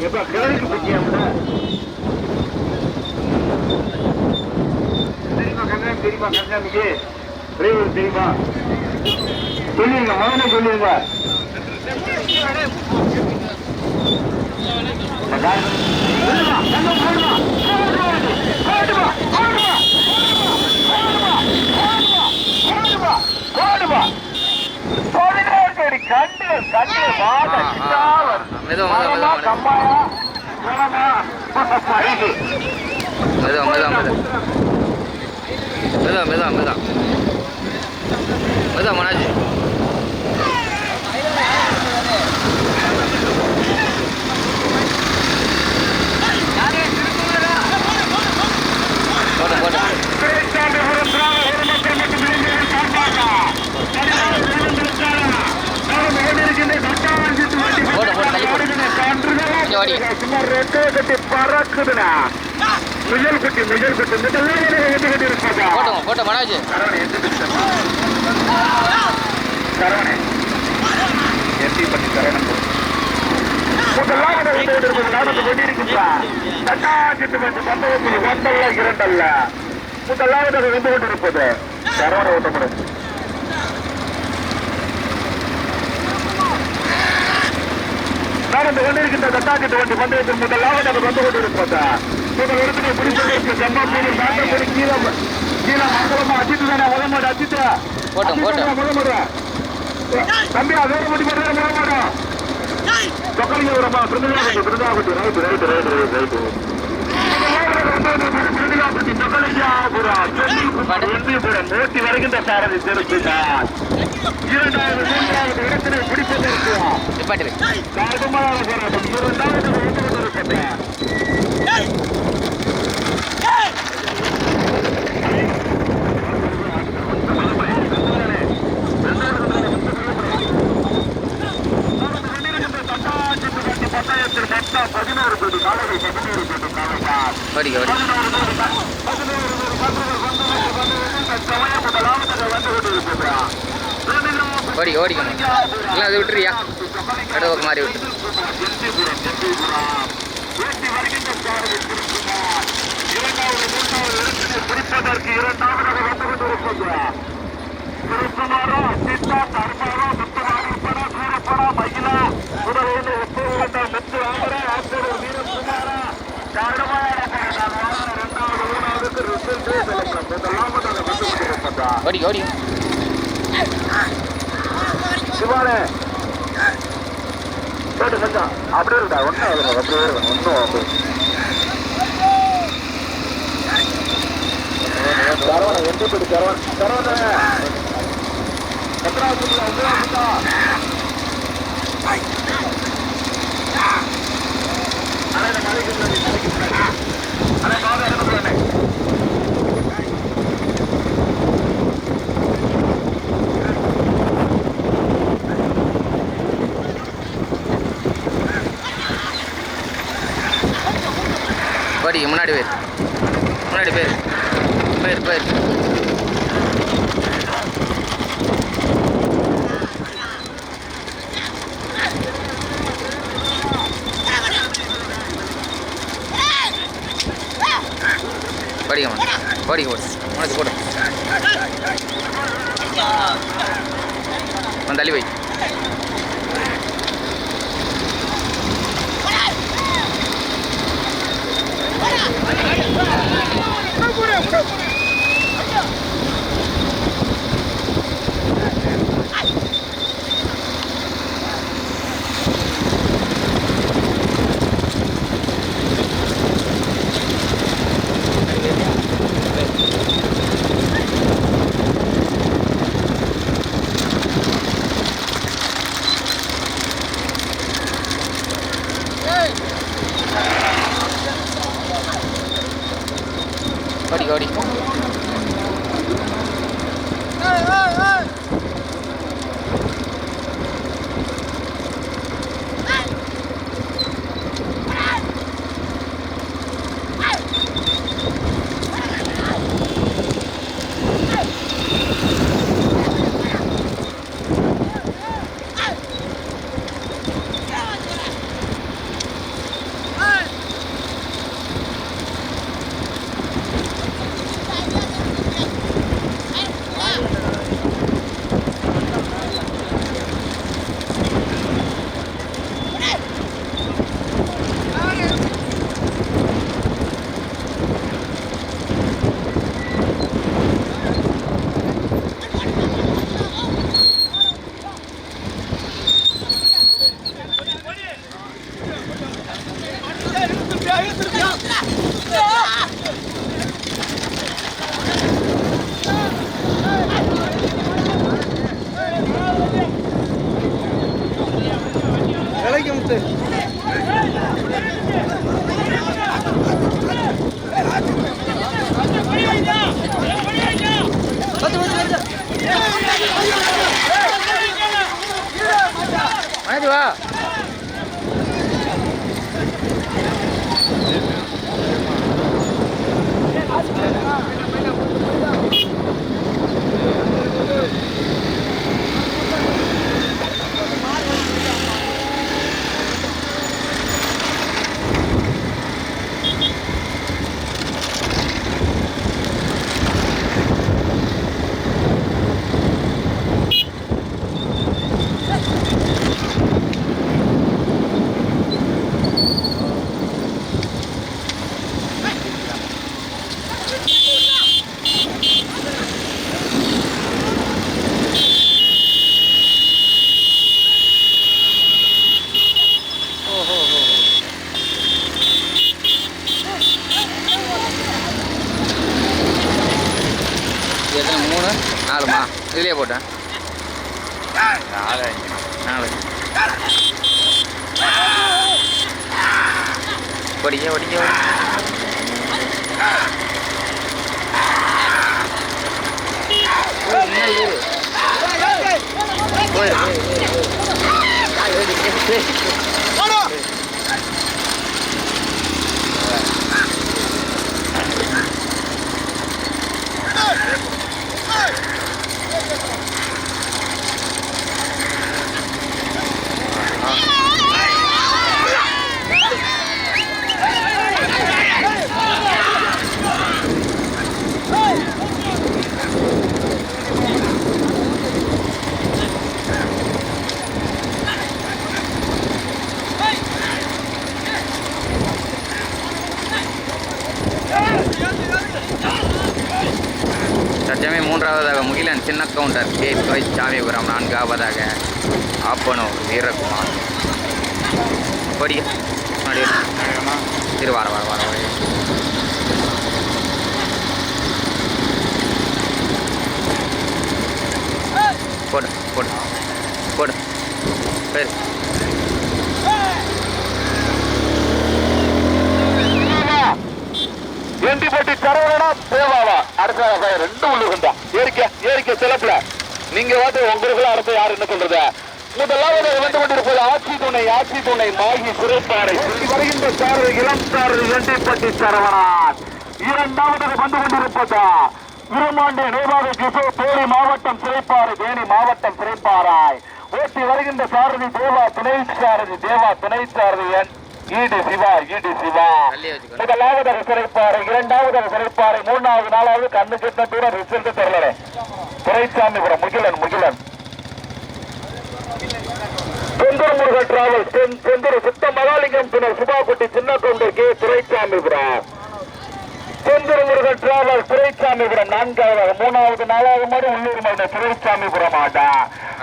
எப்ப கிழக்கு பற்றியாமல தெரியுமா? கண்ணன் தெரியுமா கண்ணாமிக்கு டிரைவர் தெரியுமா சொல்லுங்க முதல்ல சொல்லுங்க கண்டு கண்டு ஆ. மெதுவா. கம்மாயா? மெதுவா மெதுவா. மெதுவா மெதுவா மெதுவா. மெதுவா மனாஜ் போட்டோம் போட்டோம் போடு, போடு, தள்ளி போடு. வாடி. பறக்குதுண்ணா மிஜல் குட்டி மிஜல் குட்டி மிஜல் எட்டு கட்டி இருப்பாங்க போட்டோம் போட்டோம் மனாஜ் பண்ணி சரவணன் நடந்து கொண்டிருக்கின்றா தட்டாச்சிட்டு வந்து பந்தயத்தில் ஒன்றல்ல இரண்டல்ல முதலாவது வந்து கொண்டிருப்பது சரவண ஓட்டப்படும் நடந்து கொண்டிருக்கின்ற தட்டாச்சிட்டு வண்டி பந்தயத்தில் முதலாவது அது வந்து கொண்டிருப்பது முதல் இடத்திலே பிடிப்பதற்கு செம்மாப்பூர் நாட்டப்படி கீழே கீழே மங்களமா அஜித்து தானே முதல் அஜித்து. போட்டோம், போட்டோம். முதல் தம்பி அதே முடி போட்டு முதல் சொக்கலிங்க வரமா Brindakutti Brindakutti right right right right. Right வருகின்ற சாரதி திருப்பினார் இரண்டாவது மூன்றாவது இடத்திலே பிடிப்பதற்கு இரண்டாவது வந்து கொண்டிருக்கின்றார் பதினோரு கோடி காலையில் பதினோரு கோடி காலையில் ஓடிக்க ஓடி ஓடிக்க ஓடிக்க இல்லை அது பக்கம் மாறி விட்டு பிடிப்பதற்கு இரண்டாவது வந்து கொண்டிருக்கின்றார் திருப்பமாரா சித்தா தர்மாரா முத்துவாரிப்படா சூரப்படா மகிழா முதலில் ஒப்புவிட்ட முத்து ராமரா ஆசிரியர் வீரகுமாரா கடுமையான போராட்டம் இரண்டாவது மூணாவதுக்கு ரிசல்ட் செலக்ஷன் முதலாவதாக வந்து கொண்டிருக்கின்றார் ஓடிக்க ஓடி. சிவானே கேட்டு கொஞ்சம் அப்படியே இருக்கா ஒன்றும் ஆகுது அப்படியே இருக்கும் ஒன்றும் ஆகுது சரவண எந்த சரவண சரவண எத்தனாவது முன்னாடி பேர் பேர் பேர் படிக்க மாட்டேன் படிக்க ஓடிக்க உனக்கு போடு. வந்து தள்ளி போய். ஓடி இதுலேயே போட்டேன் நாலு அஞ்சு. நாலு. படிக்க படிக்க தற்சமயம் மூன்றாவதாக முகிலன் சின்ன கவுண்டர் கே துறை சாமிபுரம் நான்காவதாக ஆப்பனோ வீரகுமார் கொடி அப்படி இரு வர வர வர வர போடு போடு போடு. சரி. எண்டிப்பட்டி சரவணனா தேவாவா அடுத்த ரெண்டு உள்ளுகுண்டா ஏறிக்க ஏறிக்க சிலப்புல. நீங்க வந்து உங்களுக்கு அடுத்து யாரு என்ன சொல்றது? முதலாவது வந்து கொண்டிருப்பது ஆட்சி துணை ஆட்சி துணை மாகி சிறைப்பாறை வருகின்ற சாரதி இளம் சாரதி எண்டிப்பட்டி சரவணன் இரண்டாவது வந்து கொண்டிருப்பது? இருமாண்டு நிர்வாக கிஷோர் தேனி மாவட்டம் சிறைப்பாறை தேனி மாவட்டம் சிறைப்பாறாய் ஓட்டி வருகின்ற சாரதி தேவா துணை சாரதி தேவா துணை சாரதி என் ஈடு சிவா ஈடு சிவா. முதலாவதாக சிறைப்பாறை இரண்டாவதாக சிறைப்பாறை மூணாவது நாலாவது கண்ணு கிட்ட தூரம் ரிசல்ட் தெரியல. துரைசாமிபுரம் முகிலன் முகிலன். செந்தூர் முருகன் டிராவல் செந்தூர் சுத்த மகாலிங்கம் துணை சுபாக்குட்டி சின்ன கவுண்டர் கே. துரைசாமிபுரம் செந்தூர் முருகன் டிராவல் துரைசாமிபுரம் நான்காவது மூணாவது நாலாவது மாதிரி உள்ளூர் மாவட்ட துரைசாமிபுரம் ஆட்டா.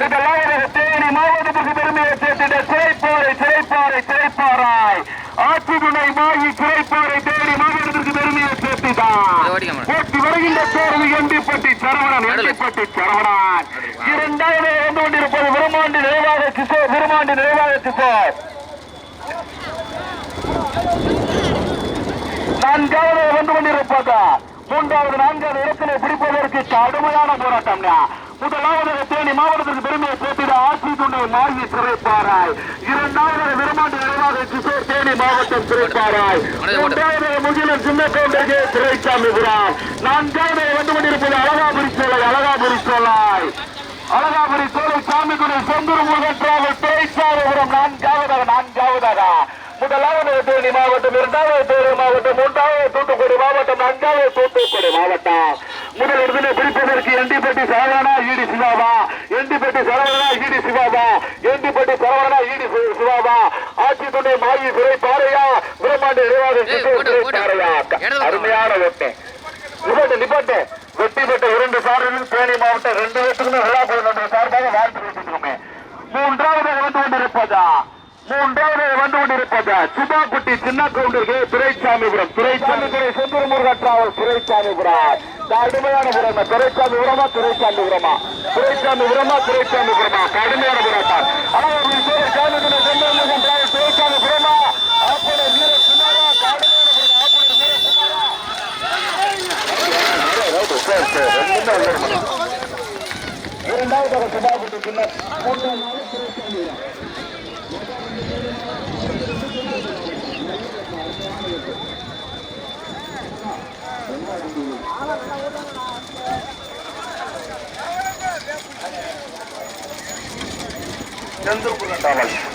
முதலாவது தேனி மாவட்டத்துக்கு பெருமையை சேர்த்திட சிறைப்பாறை சிறைப்பாறை சிறைப்பாறாய் ஆட்சி துணை மாகி சிறைப்பாறை தேனி மாவட்டத்திற்கு பெருமையை மாட்டேன் போட்டி வருகின்ற தேர்வு எண்டிப்பட்டி சரவணன் எண்டிப்பட்டி சரவணன். இரண்டாவது வந்து கொண்டிருப்பது ஆண்டு விருமாண்டி சார். நான்காவது வந்து கொண்டிருப்பதா மூன்றாவது நான்காவது இடத்திலே பிடிப்பதற்கு கடுமையான போராட்டம் முதலாவது தேனி மாவட்டத்திற்கு பெருமையை போட்டிட ஆட்சி துணை மாகி சிறைப்பாராய் இரண்டாவது விரும்பாண்டு நிறைவாக கிஷோர் தேனி மாவட்டம் சிறைப்பாராய் மூன்றாவது முகிலன் சின்ன சிறைச்சாமி சிறைசாமிபுரம் நான்காவது வந்து கொண்டிருப்பது அழகாபுரி சோலை அழகாபுரி சோலாய் அழகாபுரி சோலை சாமிக்குடி செந்தூர் முருகன் டிராவல் திரைசாமிபுரம் நான்காவதாக நான்காவதாக. முதலாவது தேனி மாவட்டம் இரண்டாவது தேனி மாவட்டம் மூன்றாவது தூத்துக்குடி மாவட்டம் நான்காவது தூத்துக்குடி மாவட்டம். முதல் இடத்திலே பிடிப்பதற்கு எண்டிப்பட்டி சரவணா ஈடி சிவாவா எண்டிப்பட்டி சரவணா ஈடி சிவாவா எண்டிப்பட்டி சரவணா ஈடி சி- சிவாவா ஆட்சி துணை மாயி சிறை பாறையா இடது பக்கம். அருமையான வெட்டு நிபட்டு நிபட்டு வெட்டி பெற்ற இரண்டு சார்பிலும் தேனி மாவட்டம் ரெண்டு பேத்துக்குமே விழாக்குழு சார்பாக வாழ்த்து வைத்திருக்கோமே மூன்றாவது வந்து கொண்டிருப்பதா மூன்றாவது வந்து கொண்டிருப்பதா. சுபாக்குட்டி சின்ன கவுண்டருக்கு துரைசாமிபுரம் துரைசாமிபுரம் செந்தூர் முருகா டிராவல் துரைசாமிபுரம் கடுமையான புறமா துரைசாமிபுரமா துரைசாமிபுரமா துரைசாமிபுரமா துரைசாமிபுரமா கடுமையான புறத்தான் ஆனால் துரைசாமிபுரம் செந்தூர் முருகன் டிராவல் துரைசாமிபுரமா ஆப்பட வீர குமாரா கடுமையான புறம் ஆப்பட வீர குமாரா இரண்டாவது சபாபதி பின்னர் மூன்றாவது செந்தூர்